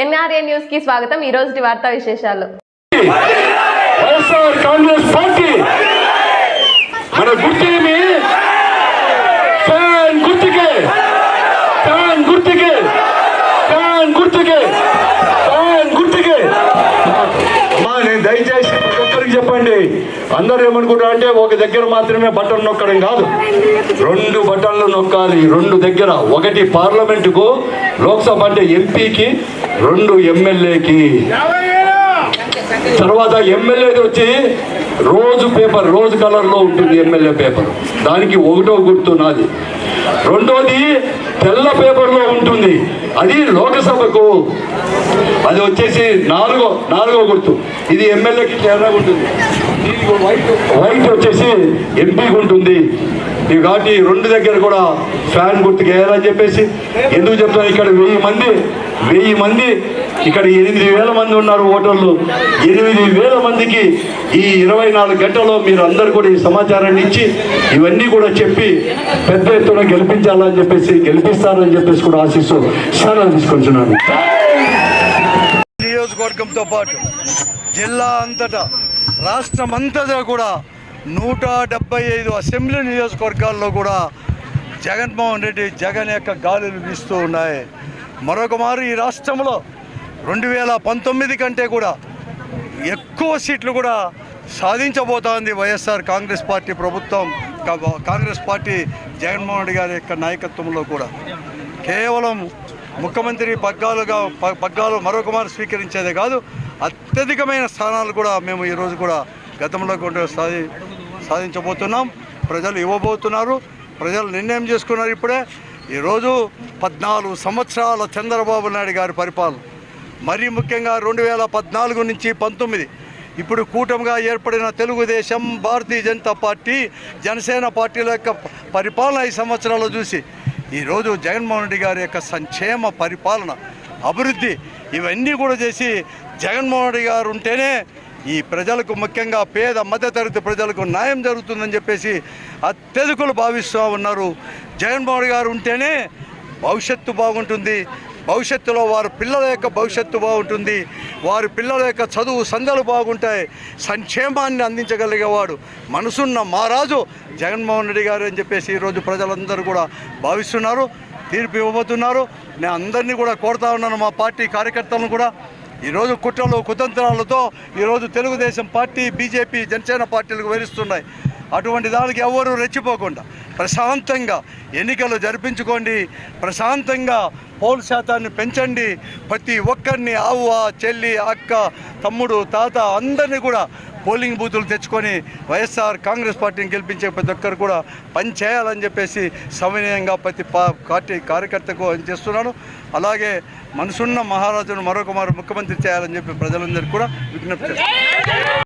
NRA న్యూస్కి స్వాగతం. ఈ రోజు వార్తా విశేషాలు. వైఎస్ఆర్ కాంగ్రెస్ పార్టీ మన గుర్తేమి ఫ్యాన్ గుర్తుకే. ఫ్యాన్ గుర్తుకే. ఫ్యాన్ గుర్తుకే. ఫ్యాన్ గుర్తుకే. అమ్మా నేను దయచేసి ప్రతి ఒక్కరికి చెప్పండి. అందరూ ఏమనుకుంటారు అంటే ఒక దగ్గర మాత్రమే బటన్ నొక్కడం కాదు. రెండు బటన్లు నొక్కాలి. రెండు దగ్గర. ఒకటి పార్లమెంటుకు లోక్సభ అంటే ఎంపీకి రెండు ఎమ్మెల్యేకి తర్వాత ఎమ్మెల్యేది వచ్చి రోజు పేపర్ రోజు కలర్లో ఉంటుంది ఎమ్మెల్యే పేపర్. దానికి ఒకటో గుర్తు నాది. రెండోది తెల్ల పేపర్లో ఉంటుంది. అది లోకసభకు. అది వచ్చేసి నాలుగో నాలుగో గుర్తు. ఇది ఎమ్మెల్యేకి తేడా ఉంటుంది. వైట్ వైట్ వచ్చేసి ఎంపీకి ఉంటుంది. ఇవి కాబట్టి రెండు దగ్గర కూడా ఫ్యాన్ గుర్తుకు వేయాలని చెప్పేసి ఎందుకు చెప్తాను? ఇక్కడ వెయ్యి మంది వెయ్యి మంది ఇక్కడ ఎనిమిది వేల మంది ఉన్నారు ఓటర్లు. ఎనిమిది వేల మందికి ఈ ఇరవై నాలుగు గంటల్లో మీరు అందరు కూడా ఈ సమాచారాన్ని ఇచ్చి ఇవన్నీ కూడా చెప్పి పెద్ద ఎత్తున గెలిపించాలని చెప్పేసి గెలిపిస్తారని చెప్పేసి కూడా ఆశిస్తూ సెలవు తీసుకుంటున్నాను. నియోజకవర్గంతో పాటు జిల్లా అంతటా రాష్ట్రం అంతటా కూడా నూట డెబ్బై ఐదు అసెంబ్లీ నియోజకవర్గాల్లో కూడా జగన్మోహన్ రెడ్డి జగన్ యొక్క గాలులు వీస్తూ ఉన్నాయి. మరొక మారు ఈ రాష్ట్రంలో రెండు వేల పంతొమ్మిది కంటే కూడా ఎక్కువ సీట్లు కూడా సాధించబోతోంది వైఎస్ఆర్ కాంగ్రెస్ పార్టీ ప్రభుత్వం కాంగ్రెస్ పార్టీ జగన్మోహన్ రెడ్డి గారి యొక్క నాయకత్వంలో కూడా. కేవలం ముఖ్యమంత్రి పగ్గాలుగా ప- పగ్గాలు మరొక మారు స్వీకరించేదే కాదు అత్యధికమైన స్థానాలు కూడా మేము ఈరోజు కూడా గతంలో కూడా సాధి సాధించబోతున్నాం. ప్రజలు ఇవ్వబోతున్నారు. ప్రజలు నిర్ణయం చేసుకున్నారు ఇప్పుడే. ఈరోజు పద్నాలుగు సంవత్సరాల చంద్రబాబు నాయుడు గారి పరిపాలన. మరీ ముఖ్యంగా రెండు వేల పద్నాలుగు నుంచి పంతొమ్మిది. ఇప్పుడు కూటమిగా ఏర్పడిన తెలుగుదేశం భారతీయ జనతా పార్టీ జనసేన పార్టీల యొక్క పరిపాలన ఈ సంవత్సరాలు చూసి ఈరోజు జగన్మోహన్ రెడ్డి గారి యొక్క సంక్షేమ పరిపాలన అభివృద్ధి ఇవన్నీ కూడా చేసి జగన్మోహన్ రెడ్డి గారు ఉంటేనే ఈ ప్రజలకు ముఖ్యంగా పేద మధ్యతరగతి ప్రజలకు న్యాయం జరుగుతుందని చెప్పేసి అత్యధికులు భావిస్తూ ఉన్నారు. జగన్మోహన్ గారు ఉంటేనే భవిష్యత్తు బాగుంటుంది. భవిష్యత్తులో వారి పిల్లల యొక్క భవిష్యత్తు బాగుంటుంది. వారి పిల్లల యొక్క చదువు సంధ్యలు బాగుంటాయి. సంక్షేమాన్ని అందించగలిగేవాడు మనసున్న మహారాజు జగన్మోహన్ రెడ్డి గారు అని చెప్పేసి ఈరోజు ప్రజలందరూ కూడా భావిస్తున్నారు. తీర్పు ఇవ్వబోతున్నారు. నేను అందరినీ కూడా కోరుతా ఉన్నాను మా పార్టీ కార్యకర్తలను కూడా. ఈరోజు కుట్రలు కుతంత్రాలతో ఈరోజు తెలుగుదేశం పార్టీ బీజేపీ జనసేన పార్టీలకు వేరుస్తున్నాయి అటువంటి దానికి ఎవరు రెచ్చిపోకుండా ప్రశాంతంగా ఎన్నికలు జరిపించుకోండి ప్రశాంతంగా పోల్ శాతాన్ని పెంచండి. ప్రతి ఒక్కరిని అవ్వ చెల్లి అక్క తమ్ముడు తాత అందరినీ కూడా పోలింగ్ బూతులు తెచ్చుకొని వైఎస్ఆర్ కాంగ్రెస్ పార్టీని గెలిపించే ప్రతి ఒక్కరు కూడా పని చేయాలని చెప్పేసి సమన్వయంగా ప్రతి పా పార్టీ కార్యకర్తకు అని చేస్తున్నాను. అలాగే మనసున్న మహారాజును మరొక ముఖ్యమంత్రి చేయాలని చెప్పి ప్రజలందరికీ కూడా విజ్ఞప్తి చేస్తున్నాను.